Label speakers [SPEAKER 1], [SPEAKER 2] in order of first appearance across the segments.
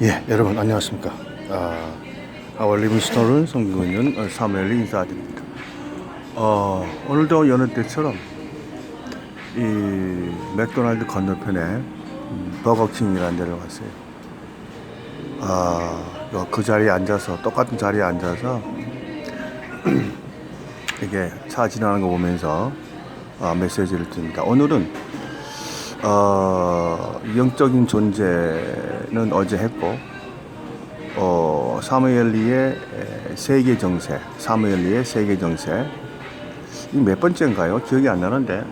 [SPEAKER 1] 예, 여러분 안녕하십니까. 아, 아월 리빙스톤은 성균은 사무엘이 인사드립니다. 어, 오늘도 여느 때처럼 이 맥도날드 건너편에 음, 버거킹이라는 데를 왔어요. 아, 요그 자리에 앉아서 똑같은 자리에 앉아서 이게 차 지나가는 거 보면서 아, 메시지를 드립니다. 오늘은 어, 영적인 존재 는 어제 했고 어, 사무엘리의 에, 세계 정세, 사무엘리의 세계 정세 이 몇 번째인가요? 기억이 안 나는데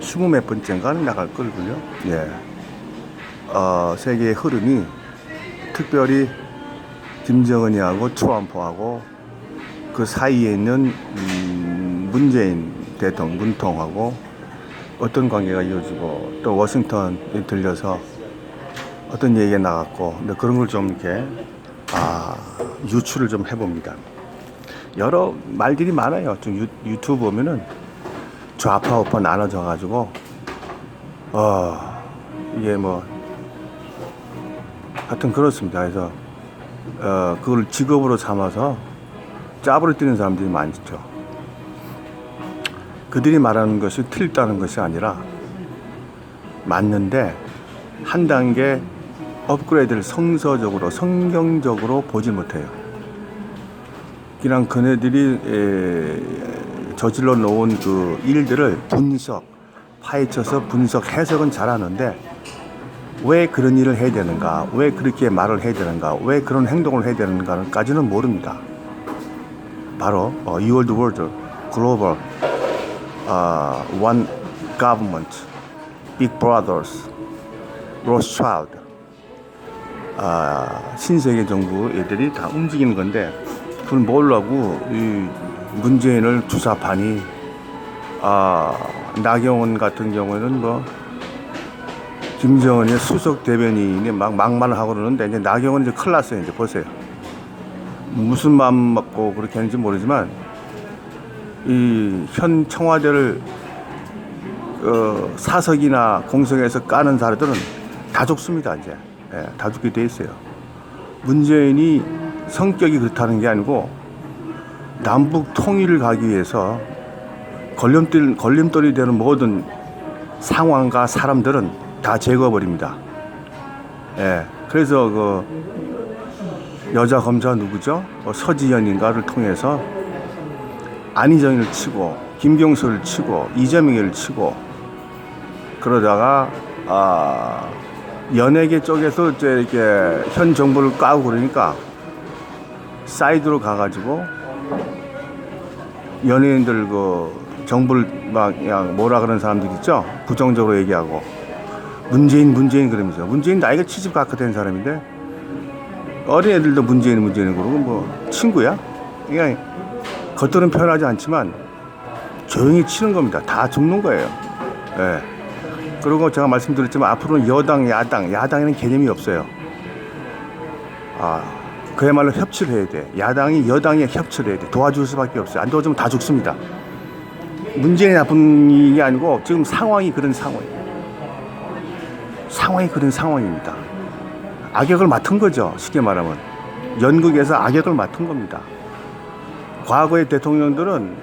[SPEAKER 1] 스무 몇 번째인가는 나갈 걸군요. 예, 어, 세계의 흐름이 특별히 김정은이하고 트럼프하고 그 사이에 있는 음, 문재인 대통령 문통하고 어떤 관계가 이어지고 또 워싱턴에 들려서 어떤 얘기가 나갔고 근데 그런 걸 좀 이렇게 아 유추를 좀 해봅니다. 여러 말들이 많아요. 좀 유, 유튜브 보면은 좌파 우파 나눠져 가지고 어 이게 뭐 하여튼 그렇습니다. 그래서 어 그걸 직업으로 삼아서 짭으로 뛰는 사람들이 많죠. 그들이 말하는 것이 틀렸다는 것이 아니라 맞는데 한 단계 업그레이드를 성서적으로 성경적으로 보지 못해요. 그냥 그네들이 에, 저질러 놓은 그 일들을 분석, 파헤쳐서 분석, 해석은 잘하는데 왜 그런 일을 해야 되는가, 왜 그렇게 말을 해야 되는가, 왜 그런 행동을 해야 되는가까지는 모릅니다. 바로 어, are the world, global, uh, one government, big brothers, Rothschild, 아, 신세계 정부 애들이 다 움직이는 건데 그걸 뭘라고 이 문재인을 주사파니 아, 나경원 같은 경우에는 뭐 김정은의 수석 대변인이 막 막말을 하고 그러는데 이제 나경원 이제 큰일 났어요. 이제 보세요. 무슨 마음 먹고 그렇게 하는지 모르지만 이 현 청와대를 어, 사석이나 공성에서 까는 사람들은 다 죽습니다 이제 예, 다 죽게 돼 있어요. 문재인이 성격이 그렇다는 게 아니고 남북 통일을 가기 위해서 걸림돌 걸림돌이 되는 모든 상황과 사람들은 다 제거해버립니다. 예, 그래서 그 여자 검사 누구죠? 뭐 서지현인가를 통해서 안희정을 치고 김경수를 치고 이재명을 치고 그러다가 아 연예계 쪽에서 이제 이렇게 현 정부를 까고 그러니까 사이드로 가가지고 연예인들 그 정부를 막 그냥 뭐라 그러는 사람들 있죠? 부정적으로 얘기하고. 문재인 문재인 그러면서. 문재인 나이가 70 가까 된 사람인데 어린 애들도 문재인 문재인 그러고 뭐 친구야? 그냥 겉으로는 표현하지 않지만 조용히 치는 겁니다. 다 죽는 거예요. 예. 그리고 제가 말씀드렸지만 앞으로는 여당, 야당, 야당에는 개념이 없어요. 아, 그야말로 협치를 해야 돼. 야당이 여당에 협치를 해야 돼. 도와줄 수밖에 없어요. 안 도와주면 다 죽습니다. 문재인이 나쁜 게 아니고 지금 상황이 그런 상황이에요. 상황이 그런 상황입니다. 악역을 맡은 거죠. 쉽게 말하면. 연극에서 악역을 맡은 겁니다. 과거의 대통령들은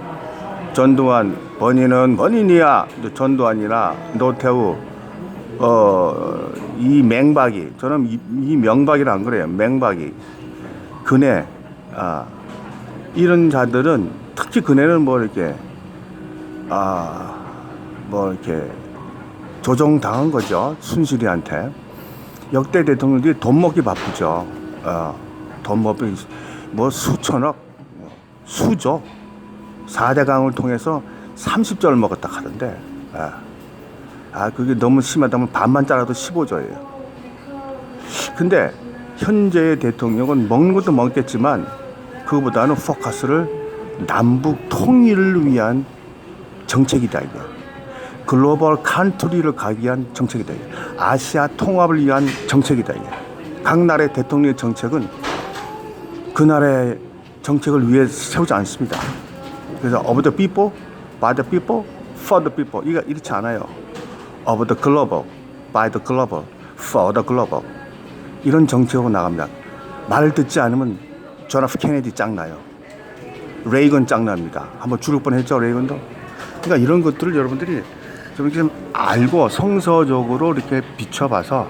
[SPEAKER 1] 전두환 본인은 본인이야. 전두환이나 노태우. 어 이 맹박이. 저는 이, 이 명박이라 안 그래요. 맹박이. 그네. 아 이런 자들은 특히 그네는 뭐 이렇게 아 뭐 이렇게 조종당한 거죠. 순실이한테. 역대 대통령들이 돈 먹기 바쁘죠. 어 돈 먹기 뭐 수천억 수조 4대 강을 통해서 30조를 먹었다 하던데, 아, 아, 그게 너무 심하다면 반만 잘라도 15조예요. 근데 현재의 대통령은 먹는 것도 먹겠지만 그거보다는 포커스를 남북 통일을 위한 정책이다 이게. 글로벌 컨트리를 가기 위한 정책이다 이게. 아시아 통합을 위한 정책이다 이게. 각 나라의 대통령의 정책은 그 나라의 정책을 위해 세우지 않습니다. 그래서 the people, by the people, for the people. 이거 이렇지 않아요. of the global, by the global, for the global. 이런 정책으로 나갑니다. 말을 듣지 않으면 존 F 케네디 짱나요. 레이건 짱납니다. 한번 죽을 뻔했죠 레이건도. 그러니까 이런 것들을 여러분들이 좀 이렇게 좀 알고 성서적으로 이렇게 비춰봐서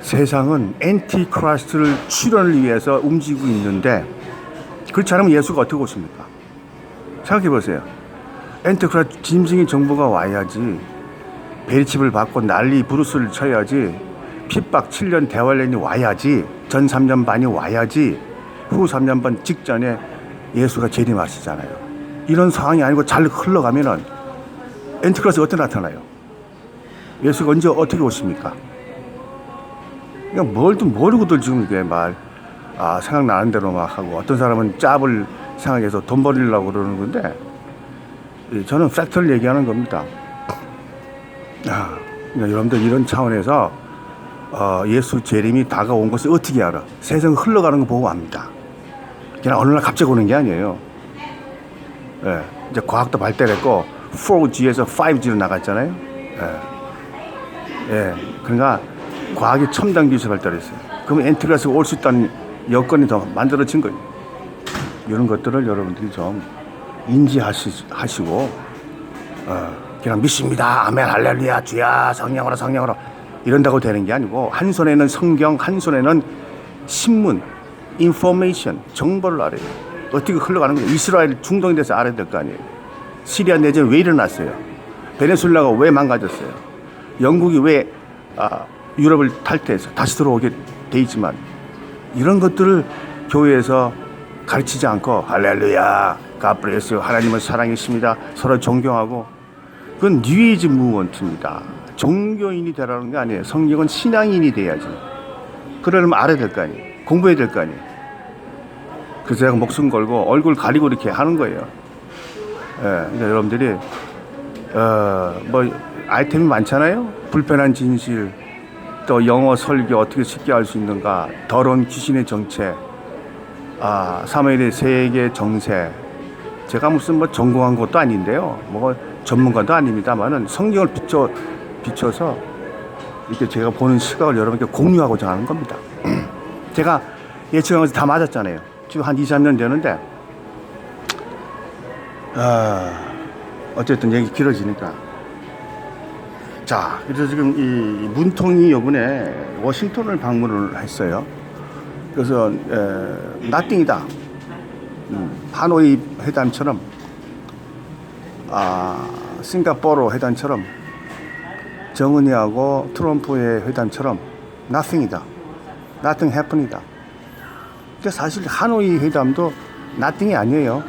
[SPEAKER 1] 세상은 엔티 크라이스트를 출현을 위해서 움직이고 있는데 그렇지 않으면 예수가 어떻게 오십니까? 생각해 보세요. 엔티 크라이스트 짐승의 정부가 와야지 베리칩을 받고 난리 부르스를 쳐야지 핍박 7년 대환련이 와야지 전 3년 반이 와야지 후 3년 반 직전에 예수가 재림하시잖아요. 이런 상황이 아니고 잘 흘러가면은 엔티크라스 어떻게 나타나요? 예수가 언제 어떻게 오십니까? 그냥 뭘도 모르고들 지금 이게 말, 아, 생각나는 대로 막 하고 어떤 사람은 짭을 생각해서 돈 벌리려고 그러는 건데 이 저는 팩트를 얘기하는 겁니다. 아, 그러니까 여러분들 이런 차원에서 어, 예수 재림이 다가온 것을 어떻게 알아? 세상 흘러가는 거 보고 압니다. 그냥 어느 날 갑자기 오는 게 아니에요. 예, 이제 과학도 발달했고 4G에서 5G로 나갔잖아요. 예, 예, 그러니까 과학이 첨단 기술 발달했어요. 그러면 엔트리아스가 올 수 있다는 여건이 더 만들어진 거예요. 이런 것들을 여러분들이 좀 인지하시고 어, 그냥 믿습니다. 아멘 할렐루야 주야 성령으로 성령으로 이런다고 되는 게 아니고 한 손에는 성경 한 손에는 신문 인포메이션 정보를 알아요. 어떻게 흘러가는 거예요. 이스라엘 중동에 대해서 알아야 될 거 아니에요. 시리아 내전 왜 일어났어요. 베네수엘라가 왜 망가졌어요. 영국이 왜 아, 유럽을 탈퇴해서 다시 들어오게 돼 있지만 이런 것들을 교회에서 가르치지 않고 할렐루야 가브레스 하나님은 사랑이십니다. 서로 존경하고 그건 뉴에이지 무먼트입니다. 종교인이 되라는 게 아니에요. 성경은 신앙인이 돼야지. 그러려면 알아야 될 거 아니에요. 공부해야 될 거 아니에요. 그래서 제가 목숨 걸고 얼굴 가리고 이렇게 하는 거예요. 예, 그러니까 여러분들이 어, 뭐 아이템이 많잖아요. 불편한 진실 또 영어 설교 어떻게 쉽게 할 수 있는가 더러운 귀신의 정체 아, 사무엘의 세계 정세. 제가 무슨 뭐 전공한 것도 아닌데요. 뭐 전문가도 아닙니다만은 성경을 비춰 비춰서 이렇게 제가 보는 시각을 여러분께 공유하고자 하는 겁니다. 제가 것이 다 맞았잖아요. 지금 한 2, 3년 되는데 아, 어쨌든 얘기 길어지니까 자, 그래서 지금 이 문통이 요번에 워싱턴을 방문을 했어요. 그래서 에, 나띵이다. 음, 하노이 회담처럼 아 싱가포르 회담처럼 정은이하고 트럼프의 회담처럼 nothing이다. nothing happen이다. 근데 사실 하노이 회담도 nothing이 아니에요.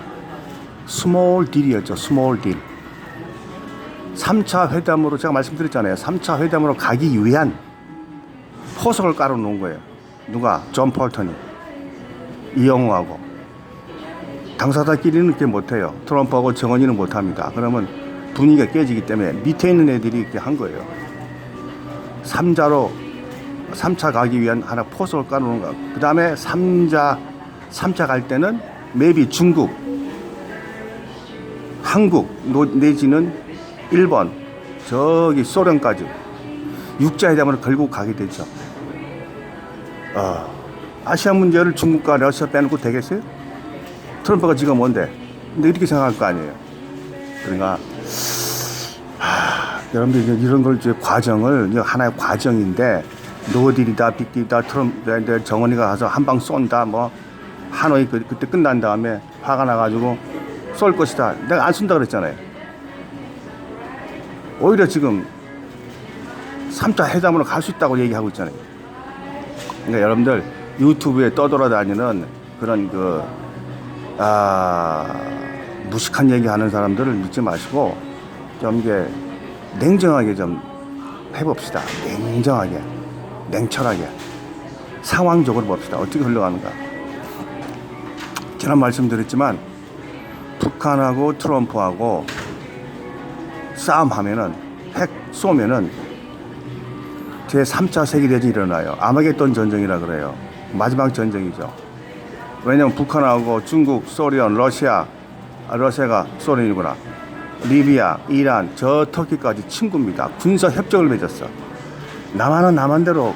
[SPEAKER 1] small deal이었죠. small deal. 3차 회담으로 제가 말씀드렸잖아요. 3차 회담으로 가기 위한 포석을 깔아 놓은 거예요. 누가? 존 폴턴이. 이영우하고. 당사자끼리는 그렇게 못해요. 트럼프하고 정원이는 못합니다. 그러면 분위기가 깨지기 때문에 밑에 있는 애들이 이렇게 한 거예요. 3자로 3차 가기 위한 하나 포석을 깔아놓은 거. 그 다음에 3자, 3차 갈 때는 맵이 중국, 한국 내지는 일본, 저기 소련까지 육자회담으로 결국 가게 되죠. 어, 아시아 문제를 중국과 러시아 빼놓고 되겠어요? 트럼프가 지금 뭔데? 근데 이렇게 생각할 거 아니에요. 그러니까 하, 여러분들 이제 이런 걸 이제 과정을 이제 하나의 과정인데 노딜이다 빅딜이다 트럼프 정원이가 가서 한 방 쏜다 뭐 하노이 그, 그때 끝난 다음에 화가 나가지고 쏠 것이다. 내가 안 쏜다 그랬잖아요. 오히려 지금 3차 회담으로 갈 수 있다고 얘기하고 있잖아요. 그러니까 여러분들 유튜브에 떠돌아다니는 그런 그, 아, 무식한 얘기 하는 사람들을 믿지 마시고 좀 이게 냉정하게 좀 해봅시다. 냉정하게, 냉철하게. 상황적으로 봅시다. 어떻게 흘러가는가. 지난 말씀드렸지만 북한하고 트럼프하고 싸움하면은 핵 쏘면은 제 3차 세계대전이 일어나요. 아마겟돈 전쟁이라 그래요. 마지막 전쟁이죠. 왜냐면 북한하고 중국, 소련, 러시아, 아, 러시아가 소련이구나. 리비아, 이란, 저 터키까지 친구입니다. 군사 협정을 맺었어. 남한은 남한대로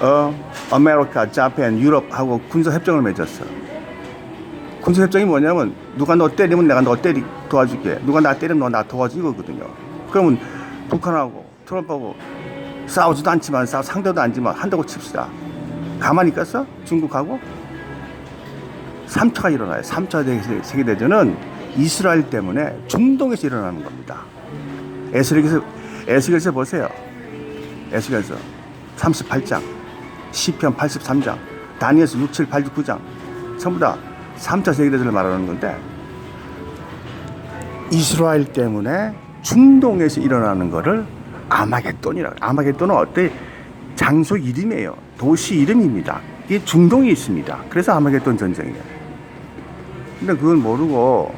[SPEAKER 1] 어, 아메리카, 자판, 유럽하고 군사 협정을 맺었어. 군사 협정이 뭐냐면 누가 너 때리면 내가 너 때리 도와줄게. 누가 나 때리면 너 나 도와줘 이거거든요. 그러면 북한하고 트럼프하고 싸우지도 않지만 싸우 상대도 아니지만 한다고 칩시다. 가만히 있겠어? 중국하고 3차가 일어나요. 3차 세- 세계대전은 이스라엘 때문에 중동에서 일어나는 겁니다. 에스겔에서 에스겔에서 보세요. 에스겔에서 38장, 시편 83장, 다니엘서 6, 7, 8, 9장 전부 다 3차 세계대전을 말하는 건데 이스라엘 때문에 중동에서 일어나는 거를 아마겟돈이라고. 아마겟돈은 어때 장소 이름이에요. 도시 이름입니다. 이게 중동에 있습니다. 그래서 아마겟돈 전쟁이에요. 근데 그건 모르고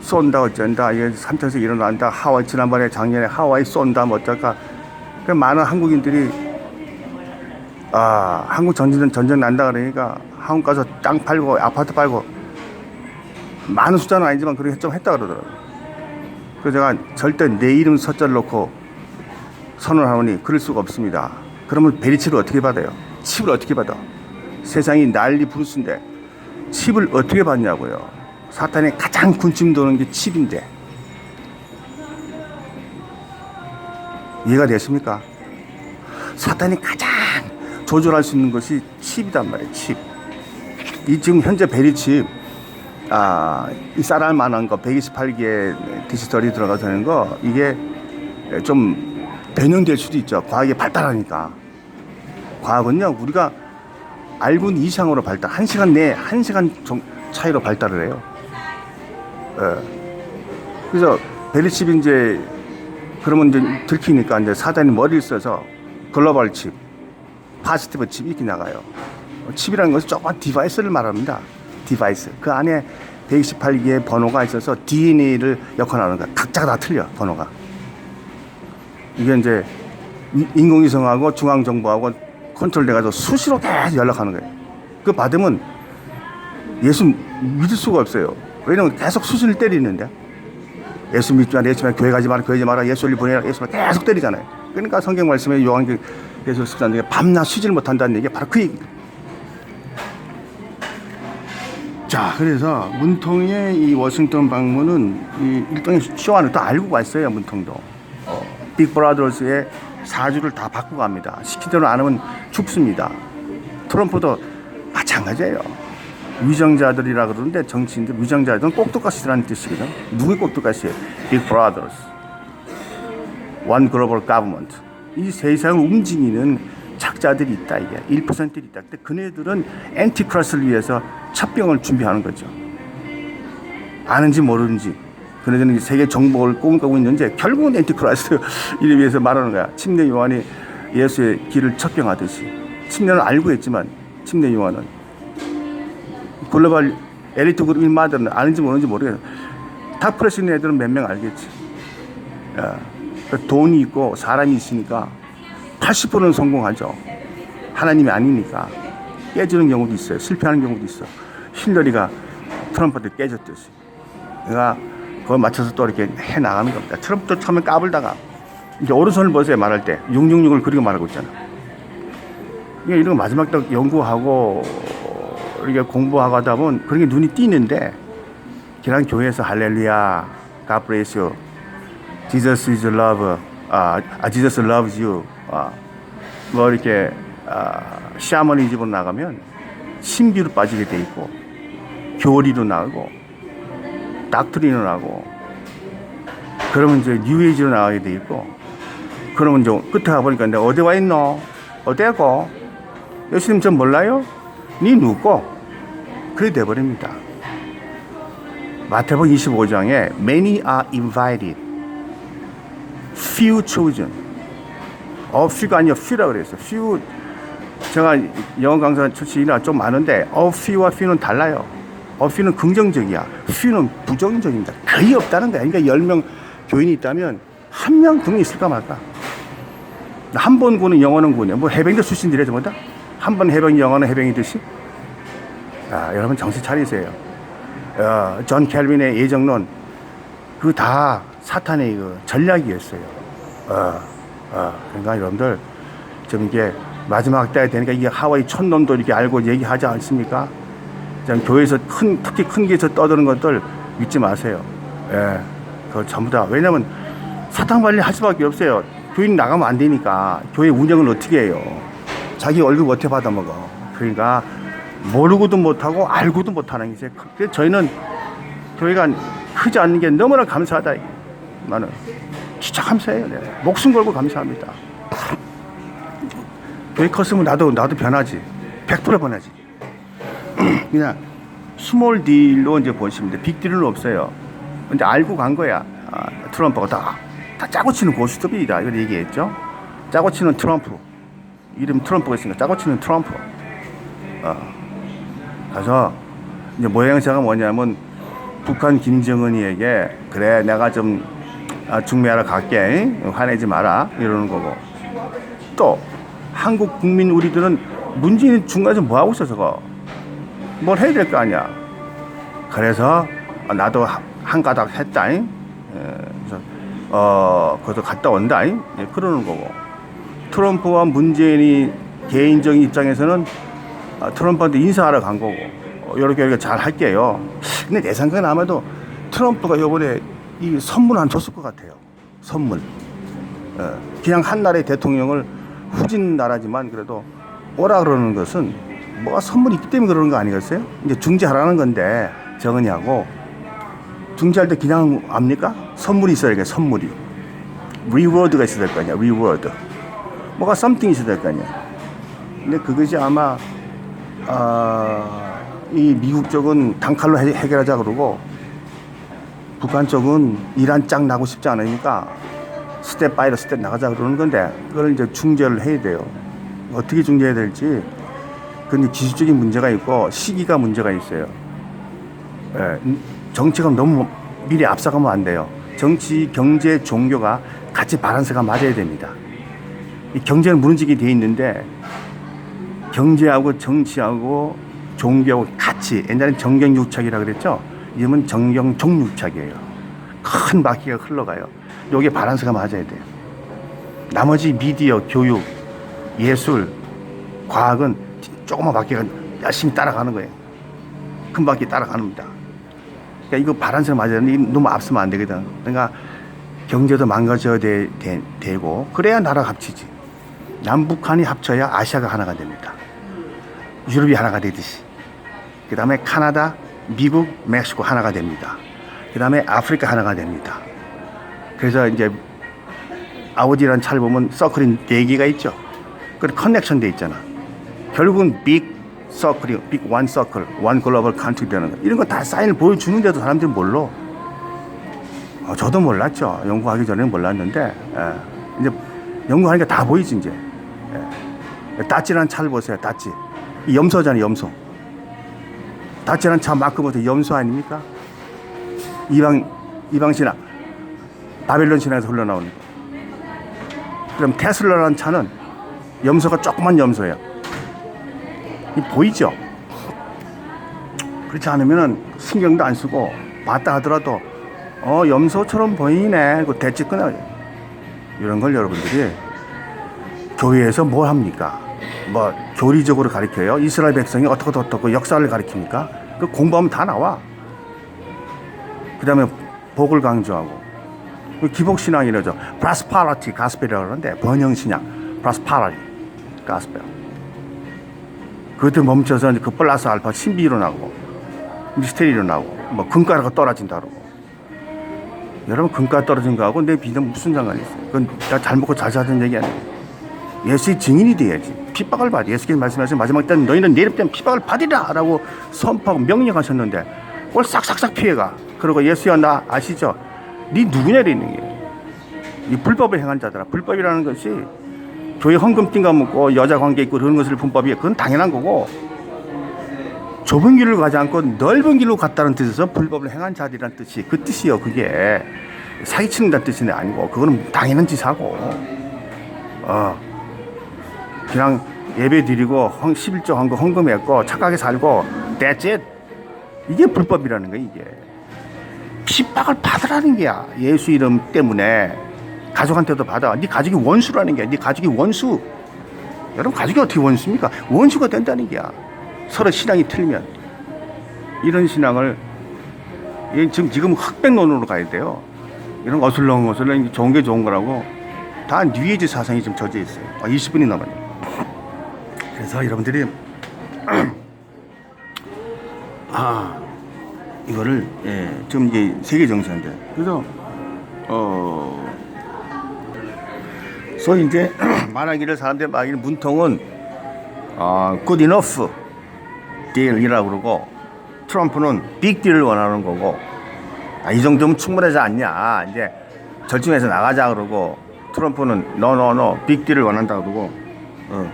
[SPEAKER 1] 쏜다 어쩐다 이게 3차에서 일어난다 하와이 지난번에 작년에 하와이 쏜다 뭐 어쩔까 그 많은 한국인들이 아 한국 전쟁 전쟁 난다 그러니까 한국 가서 땅 팔고 아파트 팔고 많은 숫자는 아니지만 그렇게 좀 했다 그러더라고요 그래서 제가 절대 내 이름 숫자를 놓고 선언하노니 그럴 수가 없습니다 그러면 베리치를 어떻게 받아요 칩을 어떻게 받아 세상이 난리 부르스인데 칩을 어떻게 받냐고요 사탄이 가장 군침 도는 게 칩인데 이해가 되십니까? 사탄이 가장 조절할 수 있는 것이 칩이단 말이에요. 칩. 이 지금 현재 베리칩 아, 이 쌀알 만한 거 128개 디지털이 들어가서 되는 거 이게 좀 변형될 수도 있죠. 과학이 발달하니까. 과학은요, 우리가 알고 있는 이상으로 발달, 한 시간 내에 한 시간 정- 차이로 발달을 해요. 예. 그래서 베리칩이 이제 그러면 이제 들키니까 이제 사단이 머리를 써서 글로벌 칩, 파지티브 칩 이렇게 나가요. 칩이라는 것은 조그만 디바이스를 말합니다. 디바이스. 그 안에 128개의 번호가 있어서 DNA를 역할하는 거야. 각자가 다 틀려, 번호가. 이게 이제 이- 인공위성하고 중앙정부하고 컨트롤돼가지고 수시로 계속 연락하는 거예요. 그 받으면 예수 믿을 수가 없어요. 왜냐면 계속 수순을 때리는데. 예수 믿지 마라, 예수 마라, 교회 가지 마라, 교회 가지 마라, 예수를 보내라, 예수 를 계속 때리잖아요. 그러니까 성경 말씀에 요한계시록 10장 중에 밤낮 쉬지를 못한다는 얘기 바로 그 얘기. 자, 그래서 문통의 이 워싱턴 방문은 이 일종의 쇼안을 다 알고 갔어요, 문통도. 어, 빅브라더스의 사주를 다 바꾸고 갑니다. 시킨 대로 안 하면 죽습니다. 트럼프도 마찬가지예요. 위정자들이라 그러는데 정치인들 위정자들은 꼭두가시라는 뜻이거든. 누구 꼭두가시예요? 빅브라더스. 원 글로벌 가버먼트. 이 세상을 움직이는 착자들이 있다 이게 1%들이 있다. 근데 그네들은 엔티크라스를 위해서 첩병을 준비하는 거죠. 아는지 모르는지 그네들은 이제 세계 정복을 꿈꾸고 있는데 결국은 엔티크라스 이를 위해서 말하는 거야. 침례 요한이 예수의 길을 첩병하듯이 침례는 알고 했지만 침례 요한은 글로벌 엘리트 그룹 인 마들은 아는지 모르는지 모르겠어. 탑프레스 있는 애들은 몇 명 알겠지. 야, 그 돈이 있고 사람이 있으니까 80%는 성공하죠. 하나님이 아니니까 깨지는 경우도 있어요. 실패하는 경우도 있어. 힐러리가 트럼프한테 깨졌듯이. 그러니까 그걸 맞춰서 또 이렇게 해 나가는 겁니다. 트럼프도 처음에 까불다가 이제 오른손을 보세요 말할 때 666을 그리고 말하고 있잖아. 이게 이런 거 마지막 딱 연구하고 이렇게 공부하고 하다 보면 그런 게 눈이 띄는데 그냥 교회에서 할렐루야, God bless you, Jesus is love, 아, 아 Jesus loves you, 아, 뭐 이렇게 아, 샤머니즘으로 나가면 신비로 빠지게 돼 있고 교리로 나가고 닥트리로 나가고 그러면 이제 뉴에이지로 나가게 돼 있고 그러면 이제 끝에 가보니까 내가 어디 와 있노? 어디고? 예수님 저 몰라요? 니 누구? 그래 돼버립니다. 마태복음 25장에 many are invited, few chosen. 어, few가 아니요, few라 그랬어요. few. 제가 영어 강사 출신이라 좀 많은데, 어, few와 few는 달라요. 어, few는 긍정적이야. few는 부정적입니다. 거의 없다는 거야. 그러니까 10명 교인이 있다면, 한 명, 두명 있을까 말까. 한 번 구는 영어는 구냐. 뭐 해병대 출신들이 전부 다. 한 번 해병이 영어는 해병이듯이. 아, 여러분 정신 차리세요. 어, 존 켈빈의 예정론 그 다 사탄의 그 전략이었어요. 어, 어, 그러니까 여러분들 좀 이게 마지막 때가 되니까 이게 하와이 촌놈도 이렇게 알고 얘기하지 않습니까? 그냥 교회에서 큰 특히 큰 게서 떠드는 것들 믿지 마세요. 예, 그거 전부 다 왜냐면 사탕 관리 할 수밖에 없어요. 교인 나가면 안 되니까 교회 운영을 어떻게 해요? 자기 월급 어떻게 받아 먹어? 그러니까 모르고도 못하고 알고도 못하는 게 그래서 저희는 교회가 크지 않는 게 너무나 감사하다. 나는 진짜 감사해요. 네. 목숨 걸고 감사합니다. 교회 컸으면 나도 나도 변하지. 100% 변하지. 그냥 스몰 딜로 이제 보시면 돼. 빅 딜은 없어요. 근데 알고 간 거야. 아, 트럼프가 다, 다 짜고 치는 고스톱이다. 이걸 얘기했죠. 짜고 치는 트럼프. 이름 트럼프가 있으니까 짜고 치는 트럼프. 어. 가서 이제 모양새가 뭐냐면 북한 김정은이에게 그래 내가 좀 아, 중매하러 갈게 응? 화내지 마라 이러는 거고 또 한국 국민 우리들은 문재인 중간에서 뭐 하고 있어 저거 뭘 해야 될 거 아니야 그래서 나도 하- 한 가닥 했다 잉? 예, 그래서 어 거기서 갔다 온다 잉? 예, 그러는 거고 트럼프와 문재인이 개인적인 입장에서는 아, 트럼프한테 인사하러 간 거고 어, 이렇게 이렇게 잘 할게요. 근데 내 생각엔 아마도 트럼프가 이번에 이 선물 안 줬을 것 같아요. 선물. 예, 그냥 한 나라의 대통령을 후진 나라지만 그래도 오라 그러는 것은 뭐가 선물이 있기 때문에 그러는 거 아니겠어요? 이제 중재하라는 건데 정은이하고 중재할 때 그냥 압니까? 선물이 있어야 돼 선물이 리워드가 있어야 될 거 아니야 리워드 뭐가 something 있어야 될 거 아니야 근데 그것이 아마 아, 이 미국 쪽은 단칼로 해, 해결하자 그러고 북한 쪽은 이란 짱 나고 싶지 않으니까 스텝 바이러 스텝 나가자 그러는 건데 그걸 이제 중재를 해야 돼요. 어떻게 중재해야 될지 근데 기술적인 문제가 있고 시기가 문제가 있어요. 예, 음, 정치가 너무 미리 앞서가면 안 돼요. 정치, 경제, 종교가 같이 바란스가 맞아야 됩니다. 이 경제는 무너지게 돼 있는데 경제하고 정치하고 종교하고 같이 옛날엔 정경유착이라 그랬죠. 이름은 정경종유착이에요. 큰 바퀴가 흘러가요. 요게 바란스가 맞아야 돼요. 나머지 미디어, 교육, 예술, 과학은 조그만 바퀴가 열심히 따라가는 거예요. 큰 바퀴 따라가는 겁니다. 그러니까 이거 되는데 이거 너무 앞서면 안 되거든. 그러니까 경제도 망가져야 되, 되, 되고 그래야 나라 합치지. 남북한이 합쳐야 아시아가 하나가 됩니다. 유럽이 하나가 되듯이. 그 다음에 카나다, 미국, 멕시코 하나가 됩니다. 그 다음에 아프리카 하나가 됩니다. 그래서 이제 아우디라는 차를 보면 서클이 네 개가 있죠. 그 커넥션 돼 있잖아. 결국은 빅 서클이 빅원 서클, 원 글로벌 컨트리 되는 거. 이런 거 다 사인을 보여주는데도 사람들이 몰라. 어, 저도 몰랐죠. 연구하기 전에는 몰랐는데 예. 이제 연구하니까 다 보이지 이제. 예. 따찌라는 차를 보세요. 따찌. 이 염소잖아요. 염소. 따찌라는 차 마크 보세요. 염소 아닙니까? 이방 이방 신화 바벨론 신화에서 흘러나오는 거. 그럼 테슬라라는 차는 염소가 조그만 염소예요. 이 보이죠? 그렇지 않으면은 신경도 안 쓰고 봤다 하더라도 어 염소처럼 보이네 그 대치 끊어 이런 걸 여러분들이 교회에서 뭘 합니까? 뭐 교리적으로 가르쳐요? 이스라엘 백성이 어떻게 어떻게 역사를 가르칩니까? 그 공부하면 다 나와. 그 다음에 복을 강조하고 그 기복신앙이라죠. 프라스파라티 가스펠이라고 그러는데 번영신앙 프라스파라티 가스펠 그것도 멈춰서 이제 그 플러스 알파 신비 일어나고 미스테리 일어나고 뭐 금가루가 떨어진다 그러고 여러분 금가 떨어진 거하고 내 비전 무슨 상관이 있어요? 그건 내가 잘 먹고 잘 사는 얘기 아니에요. 예수의 증인이 돼야지. 핍박을 받아. 예수께서 말씀하신 마지막 때는 너희는 내일 때는 핍박을 받으라 라고 선포하고 명령하셨는데 그걸 싹싹싹 피해가. 그리고 예수야 나 아시죠? 네 누구냐 이러는 게. 이 불법을 행한 자들아. 불법이라는 것이 교회 헌금 띵가 먹고 여자 관계 있고 그런 것을 불법이에요. 그건 당연한 거고 좁은 길을 가지 않고 넓은 길로 갔다는 뜻에서 불법을 행한 자들이란 뜻이 그 뜻이요. 그게 사기치는다는 뜻이 아니고 그거는 당연한 짓하고 어 그냥 예배 드리고 헌 11조 한 거 헌금했고 착하게 살고 it. 이게 불법이라는 거야 이게 핍박을 받으라는 게야 예수 이름 때문에 가족한테도 받아 네 가족이 원수라는 게야 네 가족이 원수 여러분 가족이 어떻게 원수입니까? 원수가 된다는 게야. 서로 신앙이 틀리면 이런 신앙을 이 지금 지금 흑백론으로 가야 돼요. 이런 어슬렁 어슬렁 좋은 게 좋은 거라고 다 뉴에이지 사상이 좀 젖어 있어요. 아, 20분이 남았네요. 그래서 여러분들이 아 이거를 예, 지금 이게 세계 정세인데 그래서 어 소위 이제 말하기를 사람들이 말하기를 문통은 어, good enough deal이라고 그러고 트럼프는 big deal을 원하는 거고 아, 이 정도면 충분하지 않냐 이제 절충해서 나가자 그러고 트럼프는 no no no big deal을 원한다 그러고 어.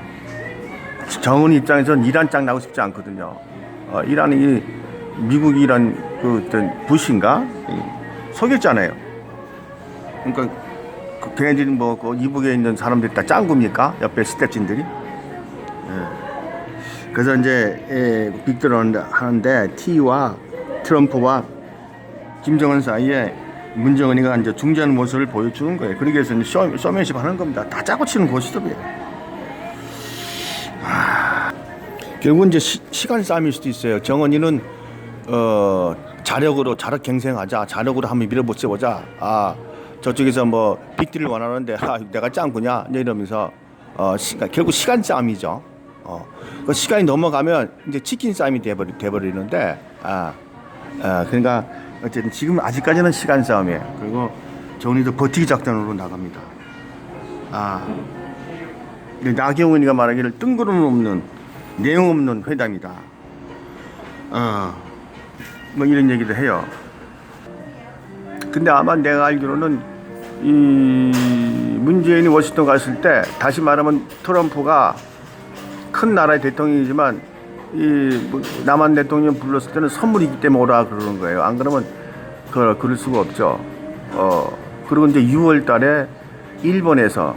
[SPEAKER 1] 정은 입장에서는 이란 짱 나고 싶지 않거든요. 어, 이란이 이 미국이란 그 어떤 이, 속였잖아요. 그러니까 그 걔네들이 뭐그 이북에 있는 사람들이 다 짱구입니까? 옆에 스텝진들이. 예. 그래서 이제 예, 빅드론 하는데 T와 트럼프와 김정은 사이에 문정은이가 이제 중재하는 모습을 보여주는 거예요. 그러기 위해서 쇼, 쇼맨십 하는 겁니다. 다 짜고 치는 고스톱이에요. 결국은 이제 시, 간 싸움일 수도 있어요. 정원이는 어 자력으로 자력 갱생하자, 자력으로 한번 밀어붙여 보자. 아 저쪽에서 뭐 빅딜을 원하는데 아, 내가 짱구냐 이러면서 어 시간 결국 시간 싸움이죠. 어 그 시간이 넘어가면 이제 치킨 싸움이 돼버리 돼버리는데 아, 아 그러니까 어쨌든 지금 아직까지는 시간 싸움이에요. 그리고 정원이도 버티기 작전으로 나갑니다. 아 나경원이가 말하기를 뜬구름 없는 내용 없는 회담이다. 어, 뭐 이런 얘기도 해요. 근데 아마 내가 알기로는 이 문재인이 워싱턴 갔을 때 다시 말하면 트럼프가 큰 나라의 대통령이지만 이뭐 남한 대통령 불렀을 때는 선물이기 때문에 오라 그러는 거예요. 안 그러면 그걸 그럴 수가 없죠. 어 그리고 이제 6월 달에 일본에서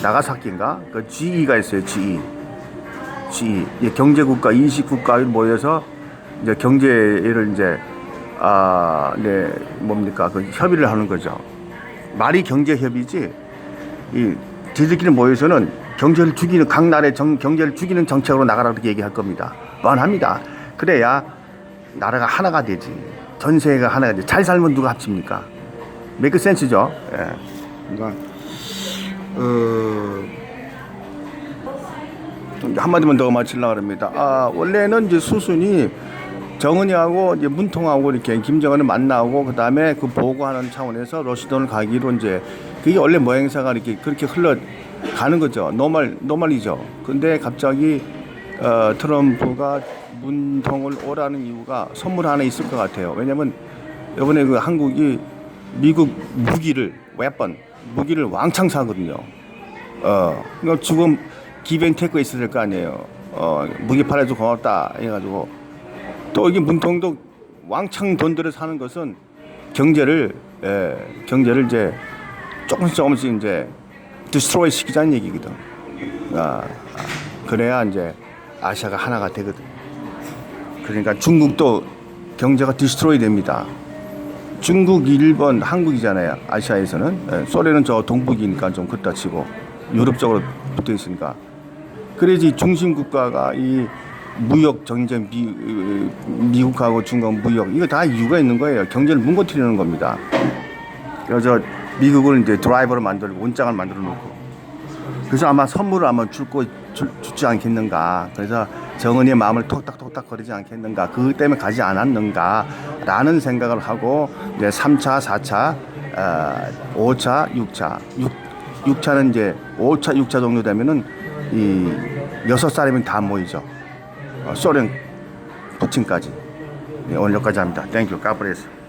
[SPEAKER 1] 나가사키인가 그 GE가 있어요. GE. GE 이 경제국가, 인식국가 모여서 이제 경제를 이제 아, 네 뭡니까 그 협의를 하는 거죠. 말이 경제 협의지. 이 지들끼리 모여서는 경제를 죽이는 각 나라의 정, 경제를 죽이는 정책으로 나가라 그렇게 얘기할 겁니다. 뻔합니다. 그래야 나라가 하나가 되지. 전 세계가 하나가 되지. 잘 살면 누가 합칩니까? 메이크 센스죠. 예. 그러니까 어. 한마디만 더 마치려고 합니다. 아, 원래는 이제 수순이 정은이하고 이제 문통하고 이렇게 김정은을 만나고 그 다음에 그 보고하는 차원에서 러시돈을 가기로 이제 그게 원래 모행사가 이렇게 그렇게 흘러 가는 거죠. 노말 노말이죠. 근데 갑자기 어, 트럼프가 문통을 오라는 이유가 선물 하나 있을 것 같아요. 왜냐면 이번에 그 한국이 미국 무기를 웨폰 무기를 왕창 사거든요. 어, 그러니까 지금 기벤테크 있어야 될거 아니에요. 어, 무기 팔아줘 고맙다 해가지고 또 이게 문통도 왕창 돈 들여 사는 것은 경제를 예, 경제를 이제 조금씩 조금씩 이제 디스트로이 시키자는 얘기거든. 아, 아, 그래야 이제 아시아가 하나가 되거든. 그러니까 중국도 경제가 디스트로이 됩니다. 중국, 일본, 한국이잖아요. 아시아에서는 예, 소련은 저 동북이니까 좀 그따 치고 유럽 쪽으로 붙어 있으니까 그래야지 중심 국가가 이 무역 전쟁 미, 미국하고 중국 무역 이거 다 이유가 있는 거예요. 경제를 뭉거뜨리는 겁니다. 그래서 미국을 이제 드라이버로 만들고 원장을 만들어 놓고 그래서 아마 선물을 아마 줄거 줄, 주지 않겠는가. 그래서 정은이의 마음을 톡딱톡딱 거리지 않겠는가. 그 때문에 가지 않았는가라는 생각을 하고 이제 3차, 4차, 어, 5차, 6차, 6, 6차는 이제 5차, 6차 정도 되면은 이 여섯 사람이 다 모이죠. 어, 소련, 푸틴까지. 네, 오늘 여기까지 합니다. 땡큐. 까브레스.